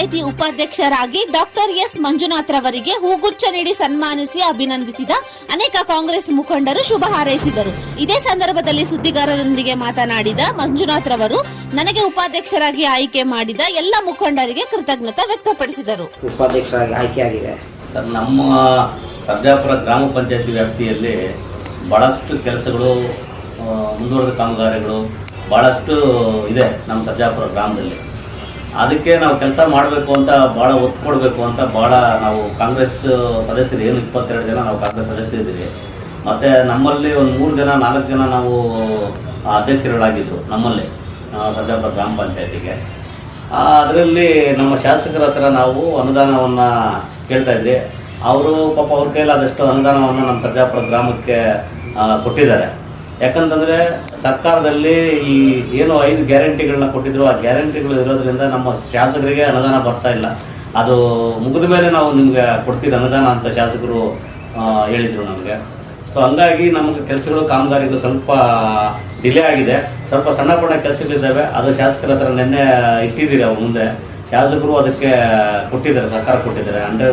ಉಪಾಧ್ಯಕ್ಷರಾಗಿ doctor S Manjunath ರವರಿಗೆ ಹೂಗುಚ್ಛ ನೀಡಿ ಸನ್ಮಾನಿಸಿ ಅಭಿನಂದಿಸಿದ ಅನೇಕ ಕಾಂಗ್ರೆಸ್ ಮುಖಂಡರು ಶುಭ ಹಾರೈಸಿದರು. ಇದೇ ಸಂದರ್ಭದಲ್ಲಿ ಸುದ್ದಿಗಾರರೊಂದಿಗೆ ಮಾತನಾಡಿದ ಮಂಜುನಾಥ್ ರವರು ನನಗೆ ಉಪಾಧ್ಯಕ್ಷರಾಗಿ ಆಯ್ಕೆ ಮಾಡಿದ ಎಲ್ಲ ಮುಖಂಡರಿಗೆ ಕೃತಜ್ಞತೆ ವ್ಯಕ್ತಪಡಿಸಿದರು. ಉಪಾಧ್ಯಕ್ಷರಾಗಿ ಆಯ್ಕೆಯಾಗಿದೆ. ಸರ್ ನಮ್ಮ ಸರ್ಜಾಪುರ ಗ್ರಾಮ ಪಂಚಾಯತಿ ವ್ಯಾಪ್ತಿಯಲ್ಲಿ ಭಾಳಷ್ಟು ಕೆಲಸಗಳು ಮುಂದುವರೆದ ಕಾಮಗಾರಿಗಳು ಭಾಳಷ್ಟು ಇದೆ ನಮ್ಮ ಸರ್ಜಾಪುರ ಗ್ರಾಮದಲ್ಲಿ. ಅದಕ್ಕೆ ನಾವು ಕೆಲಸ ಮಾಡಬೇಕು ಅಂತ ಭಾಳ ಒತ್ತು ಕೊಡಬೇಕು ಅಂತ ಭಾಳ ನಾವು ಕಾಂಗ್ರೆಸ್ ಸದಸ್ಯರು ಏನು ಇಪ್ಪತ್ತೆರಡು ಜನ ನಾವು ಕಾಂಗ್ರೆಸ್ ಸದಸ್ಯ ಇದ್ದೀವಿ. ಮತ್ತು ನಮ್ಮಲ್ಲಿ ಒಂದು ಮೂರು ಜನ ನಾಲ್ಕು ಜನ ನಾವು ಅಧ್ಯಕ್ಷರುಗಳಾಗಿದ್ದರು ನಮ್ಮಲ್ಲಿ ಆ, ಗ್ರಾಮ ಪಂಚಾಯತಿಗೆ. ಅದರಲ್ಲಿ ನಮ್ಮ ಶಾಸಕರ ಹತ್ರ ನಾವು ಅನುದಾನವನ್ನು ಕೇಳ್ತಾ ಇದ್ವಿ. ಅವರು ಪಾಪ ಅವ್ರ ಕೈಲಾದಷ್ಟು ಅನುದಾನವನ್ನು ನಮ್ಮ ಸರ್ಜಾಪುರ ಗ್ರಾಮಕ್ಕೆ ಕೊಟ್ಟಿದ್ದಾರೆ. ಯಾಕಂತಂದರೆ ಸರ್ಕಾರದಲ್ಲಿ ಈ ಏನು ಐದು ಗ್ಯಾರಂಟಿಗಳನ್ನ ಕೊಟ್ಟಿದ್ರು, ಆ ಗ್ಯಾರಂಟಿಗಳು ಇರೋದ್ರಿಂದ ನಮ್ಮ ಶಾಸಕರಿಗೆ ಅನುದಾನ ಬರ್ತಾ ಇಲ್ಲ. ಅದು ಮುಗಿದ ಮೇಲೆ ನಾವು ನಿಮ್ಗೆ ಕೊಡ್ತೀವಿ ಅನುದಾನ ಅಂತ ಶಾಸಕರು ಹೇಳಿದರು ನಮಗೆ. ಸೊ ಹಂಗಾಗಿ ನಮಗೆ ಕೆಲಸಗಳು, ಕಾಮಗಾರಿಗಳು ಸ್ವಲ್ಪ ಡಿಲೇ ಆಗಿದೆ. ಸ್ವಲ್ಪ ಸಣ್ಣ ಪುಟ್ಟ ಕೆಲಸಗಳಿದ್ದಾವೆ. ಅದು ಶಾಸಕರ ಹತ್ರ ನಿನ್ನೆ ಇಟ್ಟಿದ್ದೀರಿ ಅವ್ರ ಮುಂದೆ. ಶಾಸಕರು ಅದಕ್ಕೆ ಕೊಟ್ಟಿದ್ದಾರೆ, ಸರ್ಕಾರ ಕೊಟ್ಟಿದ್ದಾರೆ. ಅಂದರೆ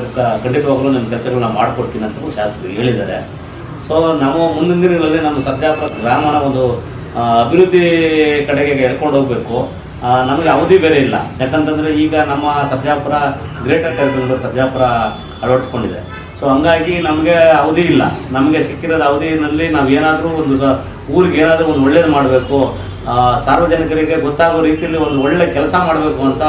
ಖಂಡಿತವಾಗ್ಲೂ ನಿಮ್ಮ ಕೆಲಸಗಳನ್ನ ಮಾಡಿಕೊಡ್ತೀನಿ ಅಂತ ಶಾಸಕರು ಹೇಳಿದ್ದಾರೆ. ಸೊ ನಾವು ಮುಂದಿನ ದಿನಗಳಲ್ಲಿ ನಮ್ಮ ಸತ್ಯಾಪುರ ಗ್ರಾಮನ ಒಂದು ಅಭಿವೃದ್ಧಿ ಕಡೆಗೆ ಎಳ್ಕೊಂಡು ಹೋಗಬೇಕು. ನಮಗೆ ಅವಧಿ ಬೇರೆ ಇಲ್ಲ. ಯಾಕಂತಂದರೆ ಈಗ ನಮ್ಮ ಸತ್ಯಾಪುರ ಗ್ರೇಟರ್ ಟೈರ್ಬಲ್ ಸತ್ಯಾಪುರ ಅಳವಡಿಸ್ಕೊಂಡಿದೆ. ಸೊ ಹಂಗಾಗಿ ನಮಗೆ ಅವಧಿ ಇಲ್ಲ. ನಮಗೆ ಸಿಕ್ಕಿರೋದು ಅವಧಿನಲ್ಲಿ ನಾವು ಏನಾದರೂ ಒಂದು ಸ, ಊರಿಗೆ ಏನಾದರೂ ಒಂದು ಒಳ್ಳೇದು ಮಾಡಬೇಕು. ಸಾರ್ವಜನಿಕರಿಗೆ ಗೊತ್ತಾಗೋ ರೀತಿಯಲ್ಲಿ ಒಂದು ಒಳ್ಳೆ ಕೆಲಸ ಮಾಡಬೇಕು ಅಂತ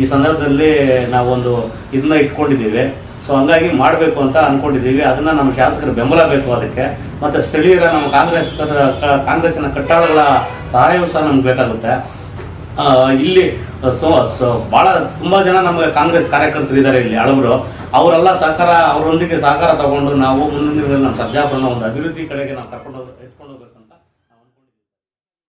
ಈ ಸಂದರ್ಭದಲ್ಲಿ ನಾವೊಂದು ಇದನ್ನ ಇಟ್ಕೊಂಡಿದ್ದೀವಿ. ಸೊ ಹಂಗಾಗಿ ಮಾಡಬೇಕು ಅಂತ ಅನ್ಕೊಂಡಿದ್ದೀವಿ. ಅದನ್ನು ನಮ್ಮ ಶಾಸಕರು ಬೆಂಬಲ ಬೇಕು ಅದಕ್ಕೆ. ಮತ್ತು ಸ್ಥಳೀಯರ, ನಮ್ಮ ಕಾಂಗ್ರೆಸ್ ಕಾಂಗ್ರೆಸ್ಸಿನ ಕಟ್ಟಾಳಗಳ ಸಹಾಯವೂ ಸಹ ನಮ್ಗೆ ಬೇಕಾಗುತ್ತೆ. ಇಲ್ಲಿ ಬಹಳ, ತುಂಬಾ ಜನ ನಮಗೆ ಕಾಂಗ್ರೆಸ್ ಕಾರ್ಯಕರ್ತರು ಇದ್ದಾರೆ ಇಲ್ಲಿ, ಹಳಬರು. ಅವರೆಲ್ಲ ಸಹಕಾರ, ಅವರೊಂದಿಗೆ ಸಹಕಾರ ತಗೊಂಡು ನಾವು ಮುಂದಿನ ನಮ್ಮ ಸರ್ಜಾಪುರನ ಒಂದು ಅಭಿವೃದ್ಧಿ ಕಡೆಗೆ ನಾವು ಕರ್ಕೊಂಡು ಎತ್ಕೊಂಡು ಹೋಗ್ಬೇಕು